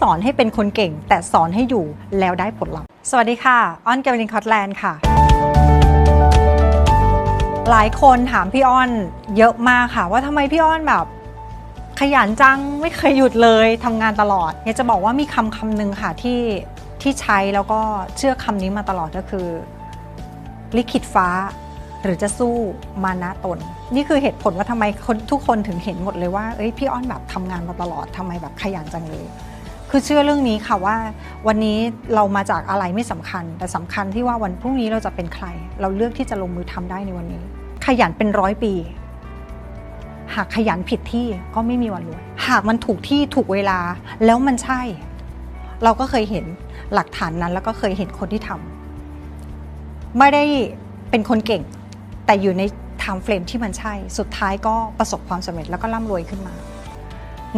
สอนให้เป็นคนเก่ง แต่สอนให้อยู่แล้วได้ผลลัพธ์ สวัสดีค่ะ อ้อนเกวลินคอตแลนด์ค่ะ หลายคนถามพี่อ้อนเยอะมากค่ะ ว่าทำไมพี่อ้อนแบบ ขยันจังไม่เคยหยุดเลยทำงานตลอด อยากจะบอกว่ามีคำคำหนึ่งค่ะที่ที่ใช้แล้วก็เชื่อคำนี้มาตลอดก็คือ ลิขิตฟ้า หรือจะสู้มานะตน นี่คือเหตุผลว่าทำไมคนทุกคนถึงเห็นหมดเลยว่าเอ้ยพี่อ้อนแบบทำงานมาตลอดทำไมแบบขยันจังเลย คือเชื่อเรื่องนี้ค่ะว่า วันนี้เรามาจากอะไรไม่สำคัญ แต่สำคัญที่ว่าวันพรุ่งนี้เราจะเป็นใคร เราเลือกที่จะลงมือทำได้ในวันนี้ ขยันเป็นร้อยปี หากขยันผิดที่ก็ไม่มีวันรวยหากมันถูกที่ถูกเวลาแล้วมันใช่ เราก็เคยเห็นหลักฐานนั้น แล้วก็เคยเห็นคนที่ทำไม่ได้เป็นคนเก่ง แต่อยู่ในไทม์เฟรมที่มันใช่ สุดท้ายก็ประสบความสำเร็จแล้วก็ร่ำรวยขึ้นมา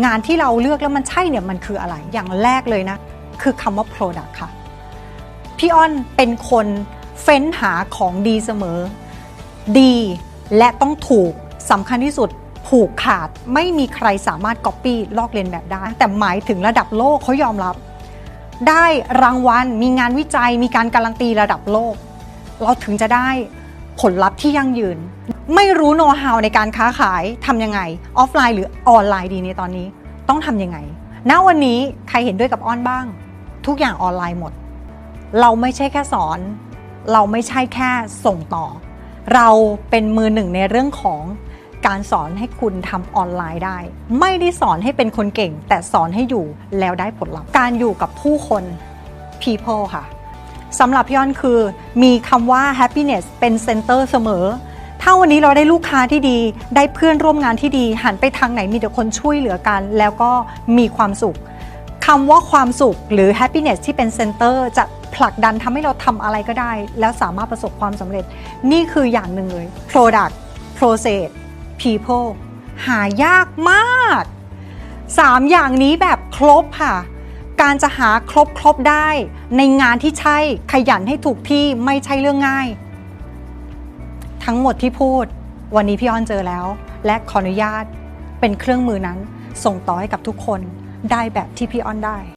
งานที่เราเลือกแล้วมันใช่เนี่ยมันคืออะไร อย่างแรกเลยนะ คือคำว่า product ค่ะ พี่อ้อนเป็นคนเฟ้นหาของดีเสมอ ดีและต้องถูกสำคัญที่สุดผูกขาดไม่มีใครสามารถก๊อปปี้ลอกเลียนแบบได้ แต่หมายถึงระดับโลกเขายอมรับ ได้รางวัลมีงานวิจัยมีการการันตีระดับโลก เราถึงจะได้ผลลัพธ์ที่ยั่งยืน ไม่รู้โน้ตฮาวในการค้าขายทำยังไง ออฟไลน์หรือออนไลน์ดีในตอนนี้ ต้องทำยังไง ณวันนี้ใครเห็นด้วยกับอ้อนบ้าง ทุกอย่างออนไลน์หมด เราไม่ใช่แค่สอน เราไม่ใช่แค่ส่งต่อ เราเป็นมือหนึ่งในเรื่องของการสอนให้คุณทำออนไลน์ได้ ไม่ได้สอนให้เป็นคนเก่ง แต่สอนให้อยู่แล้วได้ผลลัพธ์การอยู่กับผู้คน people ค่ะสำหรับพี่อ้อนคือมีคำว่า happiness เป็น center เสมอ ถ้าวันนี้เราได้ลูกค้าที่ดี ได้เพื่อนร่วมงานที่ดี หันไปทางไหนมีแต่คนช่วยเหลือกัน แล้วก็มีความสุขคำว่าความสุขหรือ happiness ที่เป็น center จะผลักดันทำให้เราทำอะไรก็ได้ แล้วสามารถประสบความสำเร็จ นี่คืออย่างหนึ่งเลย product process people หายากมากสามอย่างนี้แบบครบค่ะ การจะหาครบครบได้ ในงานที่ใช่ขยันให้ถูกที่ไม่ใช่เรื่องง่าย ทั้งหมดที่พูด วันนี้พี่อ้อนเจอแล้ว และขออนุญาตเป็นเครื่องมือนั้น ส่งต่อให้กับทุกคนได้แบบที่พี่อ้อนได้